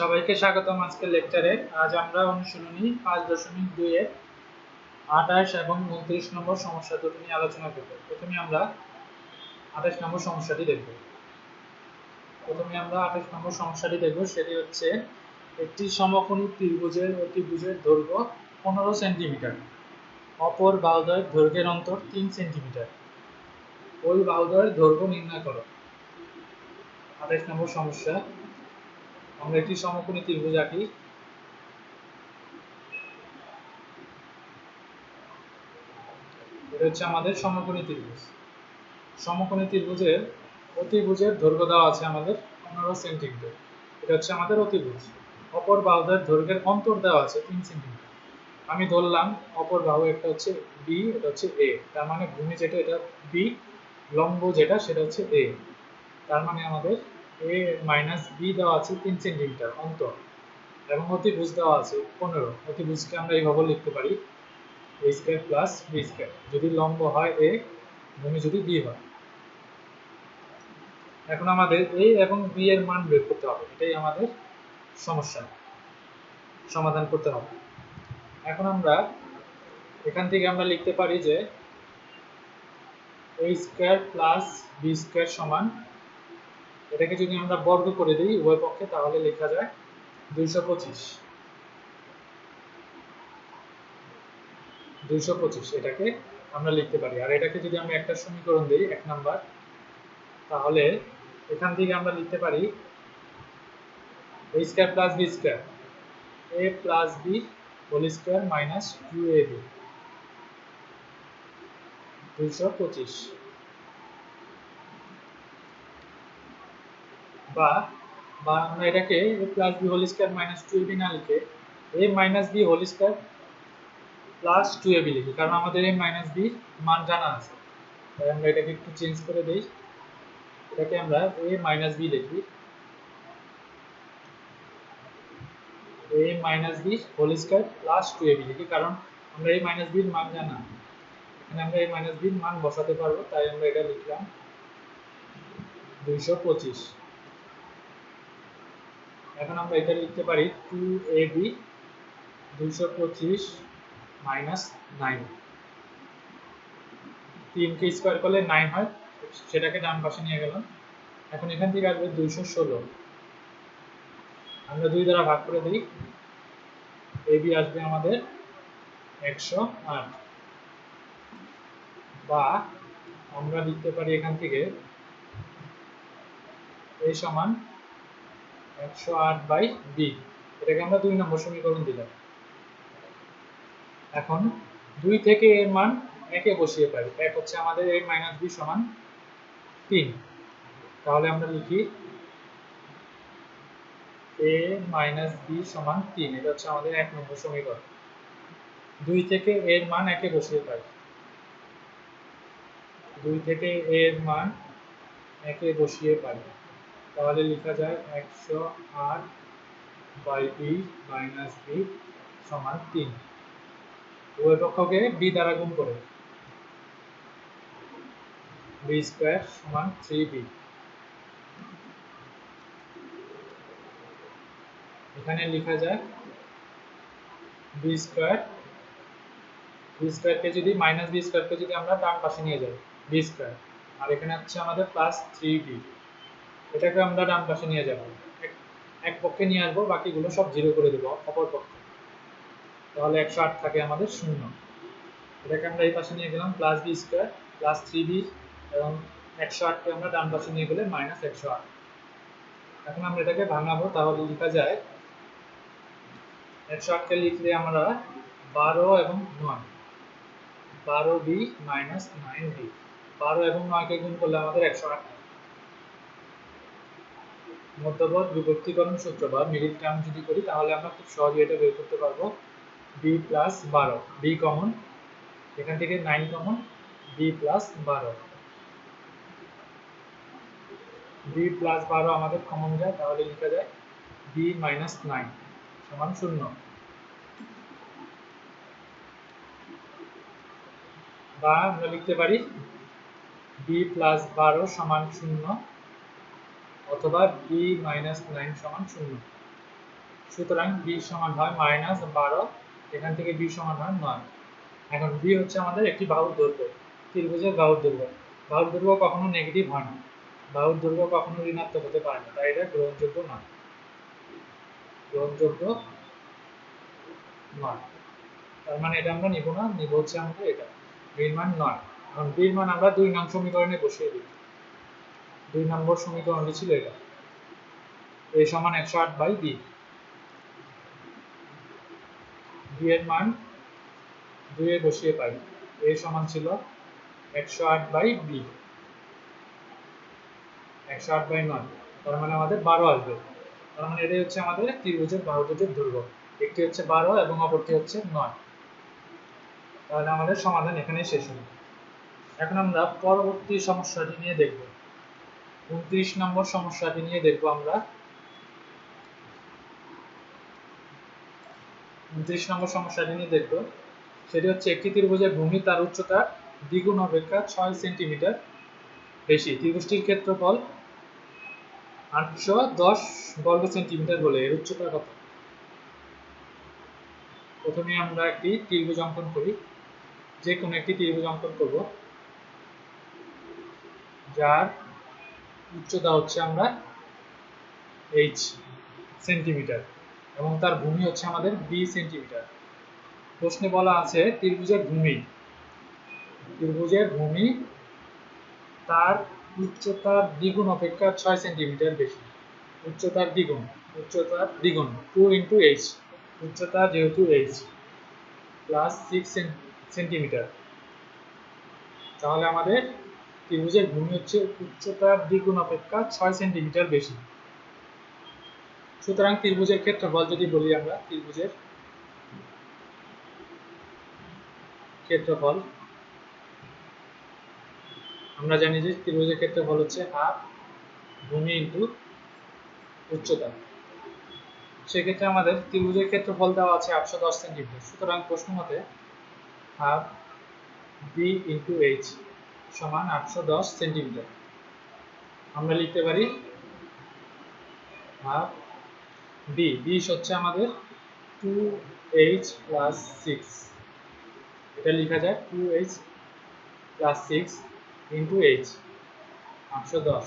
সবাইকে স্বাগতম আজকের লেকচারে আজ আমরা অনুশীলনী পাঁচ দশমিক দুই এর আঠাশ এবং উনত্রিশ নম্বর সমস্যা দুটো নিয়ে আলোচনা করব। প্রথমে আমরা আঠাশ নম্বর সমস্যাটি দেখব। প্রথমে আমরা আঠাশ নম্বর সমস্যাটি দেখব। সেটি হচ্ছে একটি সমকোণী ত্রিভুজের অতিভুজের দৈর্ঘ্য পনেরো সেন্টিমিটার। অপর বাহুদ্বয়ের দৈর্ঘ্যের অন্তর তিন সেন্টিমিটার। ওই বাহুদ্বয়ের দৈর্ঘ্য নির্ণয় করো। আঠাশ নম্বর সমস্যা। আমরা একটি সমকোণী ত্রিভুজ আঁকি। এটা হচ্ছে আমাদের সমকোণী ত্রিভুজ। সমকোণী ত্রিভুজের অতিভুজের দৈর্ঘ্য দেওয়া আছে আমাদের পনেরো সেন্টিমিটার। এটা হচ্ছে আমাদের অতিভুজ। অপর বাহুদের দৈর্ঘ্যের অন্তর দেওয়া আছে তিন সেন্টিমিটার। আমি ধরলাম অপর বাহু একটা হচ্ছে বি এটা হচ্ছে এ তার মানে ভূমি যেটা, এটা বি লম্ব যেটা, সেটা হচ্ছে এ তার মানে আমাদের এ মাইনাস বি দেওয়া আছে তিন সেন্টিমিটার অন্তর এবং অতিভুজ দেওয়া আছে পনেরো। অতিভুজকে আমরা এইভাবে লিখতে পারি A square plus B square যদি লম্ব হয় এ ভূমি যদি বি হয়। এখন আমাদের এ এবং বি এর মান বের করতে হবে। এটাই আমাদের সমস্যা। সমাধান করতে হবে। এখন আমরা এখান থেকে আমরা লিখতে পারি যে A square plus B square সমান এটাকে যদি আমরা বর্গ করে দিই, উভয় পক্ষে, তাহলে লেখা যায় দুইশো পঁচিশ। দুইশো পঁচিশ, এটাকে আমরা লিখতে পারি। আর এটাকে যদি আমি একটা সমীকরণ দিই, এক নাম্বার, তাহলে এখান থেকে আমরা লিখতে পারি A square plus B square A plus B whole square minus two A B দুইশো পঁচিশ। বা বা আমরা এটাকে A plus B whole square minus two AB না লিখে A minus B whole square plus two AB লিখি, কারণ আমাদের এ মাইনাস বি মান জানা আছে। তাই আমরা এটাকে একটু চেঞ্জ করে দিই। এটাকে আমরা এ মাইনাস বি লিখি। A minus B whole square plus two AB লিখি, কারণ আমরা এই মাইনাস বির মান জানা। এখানে আমরা এই মাইনাস বির মান বসাতে পারব, তাই আমরা এটা লিখলাম দুইশো পঁচিশ। এখন আমরা এটা লিখতে পারি টু এ বি দুইশো পঁচিশ মাইনাস নাইন স্কোয়ার করলে হয়, সেটাকে ডান পাশে নিয়ে গেলাম। এখন এখান থেকে আসবে দুইশো ষোলো। আমরা দুই দ্বারা ভাগ করে দিই। এ বি আসবে আমাদের একশো আট। বা আমরা লিখতে পারি এখান থেকে এই সমান একশো আট এটাকে আমরা দুই নম্বর সমীকরণ দিলাম। এখন দুই থেকে এর মান একে বসিয়ে পারি এক হচ্ছে আমাদের এ মাইনাস বি সমান তিন। তাহলে আমরা লিখি এ মাইনাস বি এটা হচ্ছে আমাদের এক নম্বর সমীকরণ। দুই থেকে এর মান একে বসিয়ে পাই। দুই থেকে এর মান একে বসিয়ে পাই। তাহলে লেখা যায় একশো আট বাই বি মাইনাস বি সমান তিন। উভয় পক্ষকে বি দ্বারা গুণ করে। বি স্কোয়ার সমান থ্রি বি এখানে লেখা যায় বি স্কোয়ার বি স্কোয়ারকে যদি মাইনাস বি স্কোয়ারকে যদি আমরা ডান পাশে নিয়ে যাই বি স্কোয়ার আর এখানে হচ্ছে আমাদের প্লাস থ্রি বি এটাকে আমরা ডান পাশে নিয়ে যাব। এক পক্ষে নিয়ে আসব, বাকিগুলো সব জিরো করে দেবো, অপর পক্ষে। তাহলে একশো আট থাকে আমাদের শূন্য। এটাকে আমরা এই পাশে নিয়ে গেলাম plus B square plus three B এবং একশো আটকে আমরা ডান পাশে নিয়ে গেলে মাইনাস একশো আট। এখন আমরা এটাকে ভাঙাবো, তাহলে লেখা যায়, একশো আটকে লিখলে আমরা বারো এবং নয়। বারো বি মাইনাস নাইন বি বারো এবং নয়কে গুণ করলে আমাদের একশো আট। মধ্যবর্ত বিভক্তিকরণ সূত্র বা মিডিল টার্ম যদি করি, তাহলে আমরা খুব সহজে এটা বের করতে পারব। বি প্লাস বারো। বি কমন এখান থেকে নাইন কমন বি প্লাস বারো। বি প্লাস বারো আমাদের কমন যায়, তাহলে লেখা যায় বি মাইনাস নাইন সমান শূন্য। বা আমরা লিখতে পারি বি প্লাস বারো সমান শূন্য। অথবা বি মাইনাস নাইন সমান শূন্য। সুতরাং বি সমান হয় মাইনাস বারো, এখান থেকে বি সমান হয় নয়। এখন বি হচ্ছে আমাদের একটি বাহুর দৈর্ঘ্য, ত্রিভুজের বাহুর দৈর্ঘ্য। বাহুর দৈর্ঘ্য কখনো নেগেটিভ হয় না। বাহুর দৈর্ঘ্য কখনো ঋণাত্মক হতে পারে না, তাই এটা গ্রহণযোগ্য নয়। গ্রহণযোগ্য নয়। তার মানে এটা আমরা নিব না, নিব হচ্ছে আমাদের এটা বির মান নয়। এখন বির মান আমরা দুই নং সমীকরণে বসিয়ে দিই। দুই নম্বর সমীকরণটি ছিল এটা। a সমান একশো আট বাই বি। এর মান দুইয়ে বসিয়ে পাই। a সমান ছিল একশো আট বাই বি। একশো আট বাই নয়। তার মানে আমাদের বারো আসবে। তার মানে এটাই হচ্ছে আমাদের ত্রিভুজের বাহু দুটির দৈর্ঘ্য। একটি হচ্ছে বারো এবং অপরটি হচ্ছে নয়। তাহলে আমাদের সমাধান এখানেই শেষ হলো। এখন আমরা পরবর্তী সমস্যাটি নিয়ে দেখব। উনত্রিশ নম্বর সমস্যাটি নিয়ে দেখব আমরা। উনত্রিশ নম্বর সমস্যাটি নিয়ে দেখব। সেটি হচ্ছে, একটি ত্রিভুজের ভূমি তার উচ্চতা দ্বিগুণ অপেক্ষা ছয় সেন্টিমিটার বেশি। ত্রিভুজটির ক্ষেত্রফল আটশো দশ বর্গ সেন্টিমিটার হলে এর উচ্চতা কত? প্রথমে আমরা একটি ত্রিভুজ অঙ্কন করি। যে কোনো একটি ত্রিভুজ অঙ্কন করব, যার উচ্চতা হচ্ছে আমরা এইচ সেন্টিমিটার এবং তার ভূমি হচ্ছে আমাদের বি সেন্টিমিটার প্রশ্নে বলা আছে, ত্রিভুজের ভূমি। ত্রিভুজের ভূমি তার উচ্চতার দ্বিগুণ অপেক্ষা ছয় সেন্টিমিটার বেশি। উচ্চতার দ্বিগুণ উচ্চতার দ্বিগুণ টু ইন্টু এইচ উচ্চতা যেহেতু এইচ প্লাস সিক্স সেন্টিমিটার তাহলে আমাদের ত্রিভুজের ভূমি হচ্ছে উচ্চতার দ্বিগুণ অপেক্ষা ছয় সেন্টিমিটার বেশি। সুতরাং ত্রিভুজের ক্ষেত্রফল যদি বলি আমরা, ত্রিভুজের ক্ষেত্রফল, আমরা জানি যে ত্রিভুজের ক্ষেত্রফল হচ্ছে হাফ ভূমি ইন্টু উচ্চতা। সেক্ষেত্রে আমাদের ত্রিভুজের ক্ষেত্রফল দেওয়া আছে আটশো দশ সেন্টিমিটার। সুতরাং প্রশ্ন মতে হাফ বি ইন্টু এইচ সমান আটশো দশ সেন্টিমিটার। আমরা লিখতে পারি হাফ বি বি হচ্ছে আমাদের টু এইচ প্লাস সিক্স এটা লেখা যায় two H plus six into H আটশো দশ।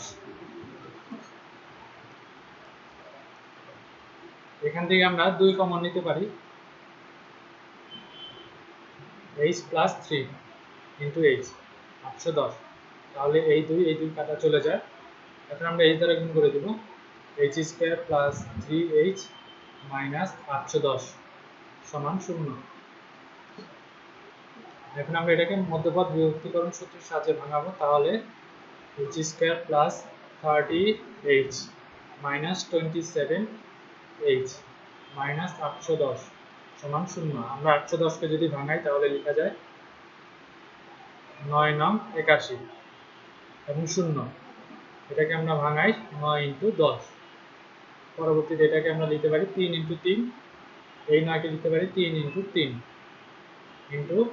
এখান থেকে আমরা দুই কমন নিতে পারি H plus three into H আটশো দশ। তাহলে এই দুই এই দুই কাটা চলে যায়। এখন আমরা এইচ দ্বারা গুণ করে দেব। H square plus three H minus আটশো দশ সমান শূন্য। এখন আমরা এটাকে মধ্যপদ বিভক্তিকরণ সূত্রের সাহায্যে ভাঙাবো। তাহলে H square plus thirty H minus twenty seven H minus আটশো দশ সমান শূন্য। আমরা আটশো দশকে যদি ভাঙাই তাহলে লেখা যায় নয় নং একাশি এবং শূন্য। এটাকে আমরা ভাঙাই নয় ইন্টু দশ। পরবর্তীতে এটাকে আমরা লিখতে পারি তিন ইন্টু তিন। এই নয়কে লিখতে পারি তিন ইন্টু তিন। Into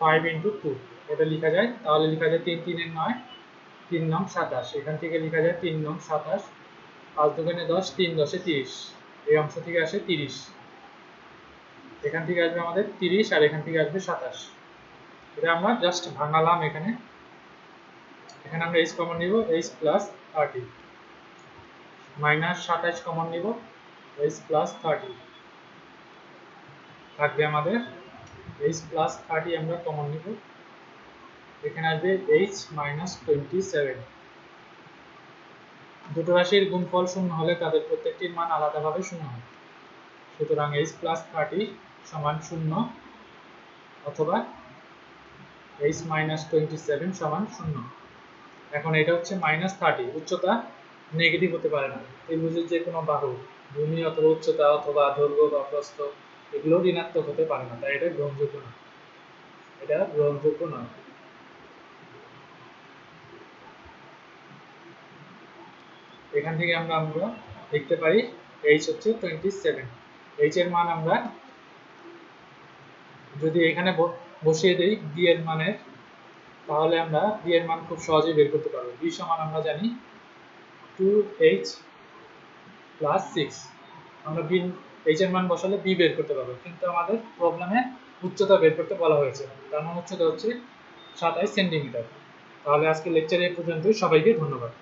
five into two. এটা লেখা যায়, তাহলে লেখা যায় তিন তিনের নয়, তিন নং সাতাশ। এখান থেকে লেখা যায় তিন নং সাতাশ। পাঁচ দোকানে দশ, তিন দশে তিরিশ। এই অংশ থেকে আসে তিরিশ। এখান থেকে আসবে আমাদের তিরিশ, আর এখান থেকে আসবে সাতাশ। এটা আমরা জাস্ট ভাঙালাম এখানে। এখানে আমরা এইচ কমন নিব এইচ প্লাস থার্টি মাইনাস সাতাশ কমন নিব এইচ প্লাস থার্টি থাকবে আমাদের এইচ প্লাস থার্টি আমরা কমন নিব। এখানে আসবে এইচ মাইনাস টোয়েন্টি সেভেন দুটো রাশির গুণফল শূন্য হলে তাদের প্রত্যেকটির মান আলাদাভাবে শূন্য হয়। সুতরাং এইচ প্লাস থার্টি সমান শূন্য অথবা এইচ মাইনাস টোয়েন্টি সেভেন সমান শূন্য। এখন এটা হচ্ছে মাইনাস থার্টি উচ্চতা নেগেটিভ হতে পারে না। ত্রিভুজের যে কোনো বাহু, ভূমি অথবা উচ্চতা অথবা দৈর্ঘ্য বা প্রস্থ এগুলো ঋণাত্মক হতে পারে না, তাই এটা গ্রহণযোগ্য নয়। এটা গ্রহণযোগ্য নয়। এখান থেকে আমরা আমরা লিখতে পারি এইচ হচ্ছে টোয়েন্টি সেভেন এইচ এর মান আমরা যদি এখানে বসিয়ে দেই বি এর মানের তাহলে আমরা বি এর মান খুব সহজেই বের করতে পারব। বি সমান আমরা জানি টু এইচ প্লাস সিক্স আমরা বি এইচ এর মান বসালে বি বের করতে পারব। কিন্তু আমাদের প্রবলেমে উচ্চতা বের করতে বলা হয়েছে। তার মানে উচ্চতা হচ্ছে সাতাইশ সেন্টিমিটার তাহলে আজকে লেকচার এই পর্যন্তই। সবাইকে ধন্যবাদ।